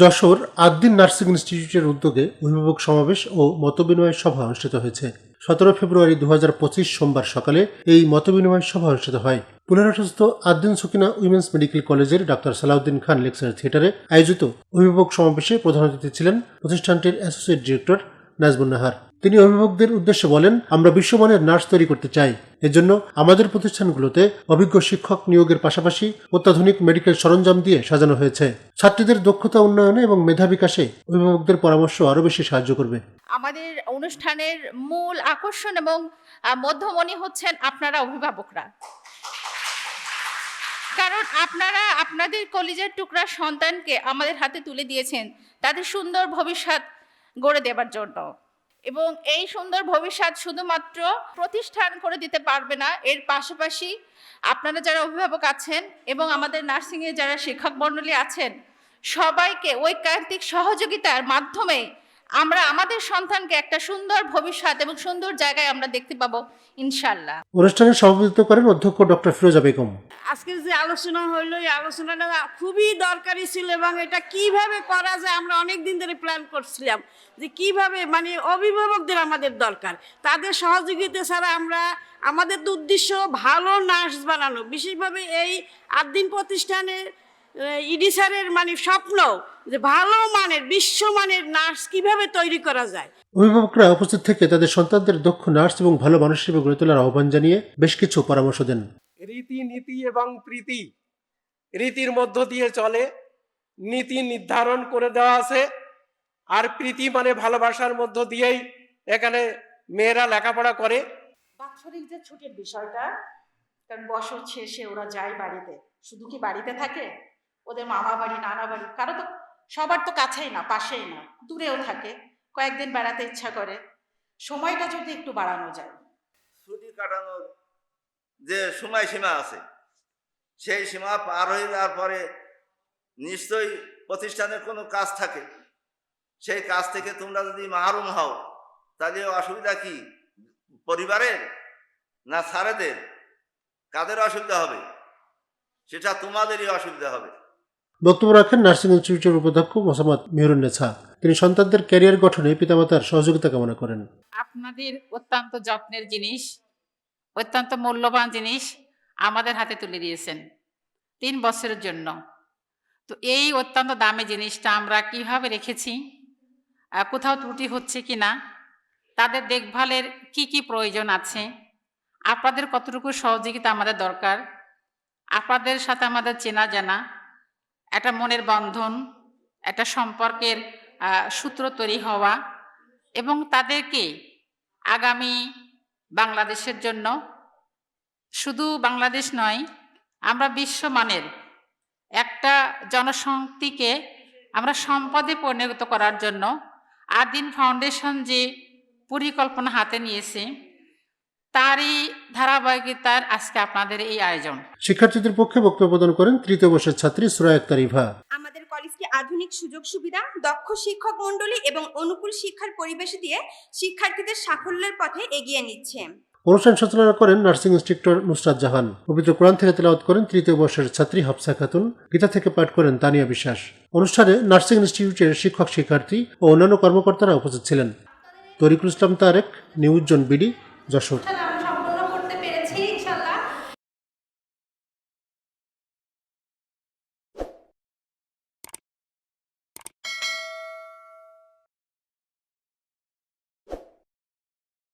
Jessore Ad-din nursing ইনস্টিটিউটের উদ্যোগে অভিভাবক সমাবেশ ও মতবিনিময় সভা অনুষ্ঠিত হয়েছে। সতেরো ফেব্রুয়ারি দু হাজার পঁচিশ সোমবার সকালে এই মতবিনিময় সভা অনুষ্ঠিত হয়। পুনরাটস্থ আদ্দিন সুকিনা উইমেন্স মেডিকেল কলেজের ডাক্তার সালাউদ্দিন খান লেকচার থিয়েটারে আয়োজিত অভিভাবক সমাবেশে প্রধান অতিথি ছিলেন প্রতিষ্ঠানটির অ্যাসোসিয়েট ডিরেক্টর নাজমুন নাহার। তিনি অভিভাবকদের উদ্দেশ্যে বলেন, আমরা বিশ্বমানের নার্স তৈরি করতে চাই। এজন্য আমাদের প্রতিষ্ঠানগুলোতে অভিজ্ঞ শিক্ষক নিয়োগের পাশাপাশি অত্যাধুনিক মেডিকেল সরঞ্জাম দিয়ে সাজানো হয়েছে। ছাত্রীদের দক্ষতা উন্নয়নে এবং মেধা বিকাশে অভিভাবকদের পরামর্শ আরও বেশি সাহায্য করবে। আমাদের অনুষ্ঠানের মূল আকর্ষণ এবং মধ্যমণি হচ্ছেন আপনারা অভিভাবকরা। কারণ আপনারা আপনাদের কলিজের টুকরা সন্তানকে আমাদের হাতে তুলে দিয়েছেন। তাদের সুন্দর ভবিষ্যৎ গড়ে দেবার জন্য। এবং এই সুন্দর ভবিষ্যৎ শুধুমাত্র প্রতিষ্ঠান করে দিতে পারবে না, এর পাশাপাশি আপনারা যারা অভিভাবক আছেন এবং আমাদের নার্সিংয়ে যারা শিক্ষক মণ্ডলী আছেন, সবাইকে ঐকান্তিক সহযোগিতার মাধ্যমে আমরা আমাদের সন্তানকে একটা সুন্দর ভবিষ্যৎ এবং সুন্দর জায়গায় আমরা দেখতে পাবো ইনশাল্লাহ অনুষ্ঠানে সভাপতিত্ব করেন অধ্যক্ষ ডক্টর ফিরোজা বেগম। আজকের যে আলোচনা হইল এই আলোচনাটা খুবই দরকারি ছিল এবং এটা কীভাবে করা যায় আমরা অনেক দিন ধরে প্ল্যান করছিলাম যে কীভাবে মানে অভিভাবকদের আমাদের দরকার। তাদের সহযোগিতা ছাড়া আমরা আমাদের তো উদ্দেশ্য ভালো নার্স বানানো। বিশেষভাবে এই আটদিন প্রতিষ্ঠানের ইডি স্যারের মানে স্বপ্ন যে ভালো মানের বিশ্বমানের নার্স কীভাবে তৈরি করা যায়। অভিভাবকরা উপস্থিত থেকে তাদের সন্তানদের দক্ষ নার্স এবং ভালো মানুষ হিসেবে গড়ে তোলার আহ্বান জানিয়ে বেশ কিছু পরামর্শ দেন। রীতি নীতি এবং প্রীতি রীতির মধ্য দিয়ে চলে নীতি নির্ধারণ করে দেওয়া আছে আর প্রীতি মানে ভালোবাসার মধ্য দিয়েই এখানে মেয়েরা লেখাপড়া করে। বাৎসরিক যে ছুটির বিষয়টা কারণ বছর শেষে ওরা যায় বাড়িতে শুধু কি বাড়িতে থাকে? ওদের মামা বাড়ি, নানা বাড়ি, কারও তো সবার তো কাছেই না, পাশেই না, দূরেও থাকে, কয়েকদিন বেড়াতে ইচ্ছা করে। সময়টা যদি একটু বাড়ানো যায়। ছুটি কাটানোর যে সময়সীমা আছে, সেই সীমা পার হয়ে যাওয়ার পরে নিশ্চয়ই প্রতিষ্ঠানের কোনো কাজ থাকে। সেই কাজ থেকে তোমরা যদি মাহরুম হও, তাহলে অসুবিধা কি? পরিবারের না স্যারেদের? কাদের অসুবিধা হবে? সেটা তোমাদেরই অসুবিধা হবে। বক্তব্য রাখেন নার্সিং ইনস্টিটিউটের উপাধ্যক্ষ মোসাম্মদ মেহরুন্নেছা তিনি সন্তানদের ক্যারিয়ার গঠনে পিতামাতার সহযোগিতা কামনা করেন। আপনাদের অত্যন্ত যত্নের জিনিস, অত্যন্ত মূল্যবান জিনিস আমাদের হাতে তুলে দিয়েছেন তিন বছরের জন্য। তো এই অত্যন্ত দামি জিনিসটা আমরা কীভাবে রেখেছি কোথাও ত্রুটি হচ্ছে কি না তাদের দেখভালের কি কি প্রয়োজন আছে, আপনাদের কতটুকু সহযোগিতা আমাদের দরকার, আপনাদের সাথে আমাদের চেনা জানা একটা মনের বন্ধন, একটা সম্পর্কের সূত্র তৈরি হওয়া এবং তাদেরকে আগামী বাংলাদেশের জন্য শুধু বাংলাদেশ নয়, আমরা বিশ্বমানের একটা জনশক্তিকে আমরা সম্পদে পরিণত করার জন্য আদিন ফাউন্ডেশন যে পরিকল্পনা হাতে নিয়েছে তারই ধারাবাহিকতার আজকে আপনাদের এই আয়োজন। শিক্ষার্থীদের পক্ষে বক্তব্য প্রদান করেন তৃতীয় বর্ষের ছাত্রী সুরা আক্তার ইভা আমাদের কলেজকে আধুনিক সুযোগ সুবিধা দক্ষ শিক্ষক মণ্ডলী এবং অনুকূল শিক্ষার পরিবেশ দিয়ে শিক্ষার্থীদের সাফল্যের পথে এগিয়ে নিচ্ছে। অনুষ্ঠান সঞ্চালনা করেন নার্সিং ইনস্ট্রাক্টর নুসরাত জাহান। পবিত্র কোরআন থেকে তেলাওয়াত করেন তৃতীয় বর্ষের ছাত্রী হাফসা খাতুন। গীতা থেকে পাঠ করেন তানিয়া বিশ্বাস। অনুষ্ঠানে নার্সিং ইনস্টিটিউটের শিক্ষক শিক্ষার্থী ও অন্যান্য কর্মকর্তারা উপস্থিত ছিলেন। তরিকুল ইসলাম তারেক নিউজ জন বিডি যশোর।